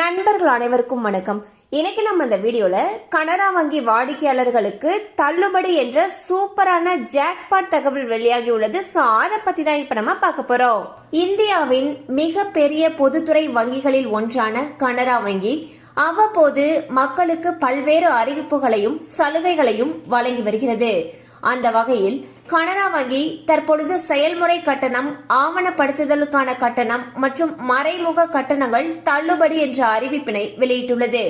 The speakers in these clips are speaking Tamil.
நண்பர்கள் அனைவருக்கும் வணக்கம். இன்னைக்கு நம்ம இந்த வீடியோல கனரா வங்கி வாடிக்கையாளர்களுக்கு தள்ளுபடி என்ற சூப்பரான ஜாக்பாட் தகவல் வெளியாகி உள்ளது. ஸோ அதை பத்தி தான் இப்ப நம்ம பார்க்க போறோம். இந்தியாவின் மிக பெரிய பொதுத்துறை வங்கிகளில் ஒன்றான கனரா வங்கி அவ்வப்போது மக்களுக்கு பல்வேறு அறிவிப்புகளையும் சலுகைகளையும் வழங்கி வருகிறது. அந்த வகையில் கனரா வங்கி தற்பொழுது செயல்முறை கட்டணம் ஆவணப்படுத்துதலுக்கான கட்டணம் மற்றும் மறைமுக கட்டணங்கள் தள்ளுபடி என்ற அறிவிப்பினை வெளியிட்டுள்ளது.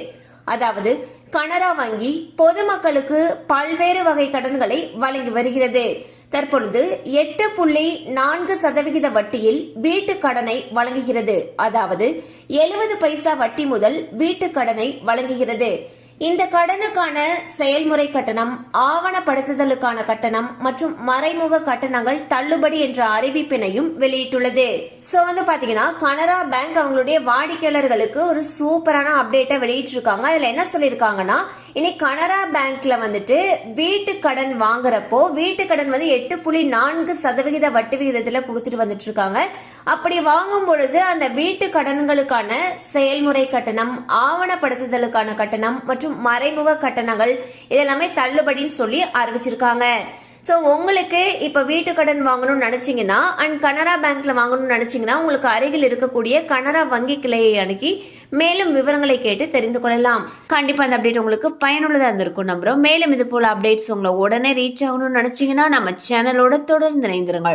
அதாவது கனரா வங்கி பொதுமக்களுக்கு பல்வேறு வகை கடன்களை வழங்கி வருகிறது. தற்பொழுது எட்டு புள்ளி நான்கு சதவிகித வட்டியில் வீட்டு கடனை வழங்குகிறது. அதாவது எழுபது பைசா வட்டி முதல் வீட்டு கடனை வழங்குகிறது. இந்த கடனுக்கான செயல்முறை கட்டணம் ஆவணப்படுத்துதலுக்கான கட்டணம் மற்றும் மறைமுக கட்டணங்கள் தள்ளுபடி என்ற அறிவிப்பினையும் வெளியிட்டுள்ளது. சோ வந்து பாத்தீங்கன்னா கனரா பேங்க் அவங்களுடைய வாடிக்கையாளர்களுக்கு ஒரு சூப்பரான அப்டேட்டை வெளியிட்டிருக்காங்க. அதுல என்ன சொல்லியிருக்காங்கன்னா இனி கனரா பேங்க்ல வந்துட்டு வீட்டு கடன் வாங்குறப்போ வீட்டு கடன் வந்து எட்டு புள்ளி நான்கு சதவிகித வட்டி விகிதத்துல கொடுத்துட்டு வந்துட்டு இருக்காங்க. அப்படி வாங்கும் பொழுது அந்த வீட்டு கடன்களுக்கான செயல்முறை கட்டணம் ஆவணப்படுத்துதலுக்கான கட்டணம் மற்றும் மறைமுக கட்டணங்கள் இதெல்லாமே தள்ளுபடின்னு சொல்லி அறிவிச்சிருக்காங்க. ஸோ உங்களுக்கு இப்போ வீட்டு கடன் வாங்கணும்னு நினச்சிங்கன்னா அண்ட் கனரா பேங்க்ல வாங்கணும்னு நினச்சிங்கன்னா உங்களுக்கு அருகில் இருக்கக்கூடிய கனரா வங்கி கிளையை அணுகி மேலும் விவரங்களை கேட்டு தெரிந்து கொள்ளலாம். கண்டிப்பாக அந்த அப்டேட் உங்களுக்கு பயனுள்ளதாக இருந்திருக்கும் நம்புகிறோம் மேலும் இது போல் அப்டேட்ஸ் உங்களை உடனே ரீச் ஆகணும்னு நினச்சிங்கன்னா நம்ம சேனலோட தொடர்ந்து இணைந்திருங்கள்.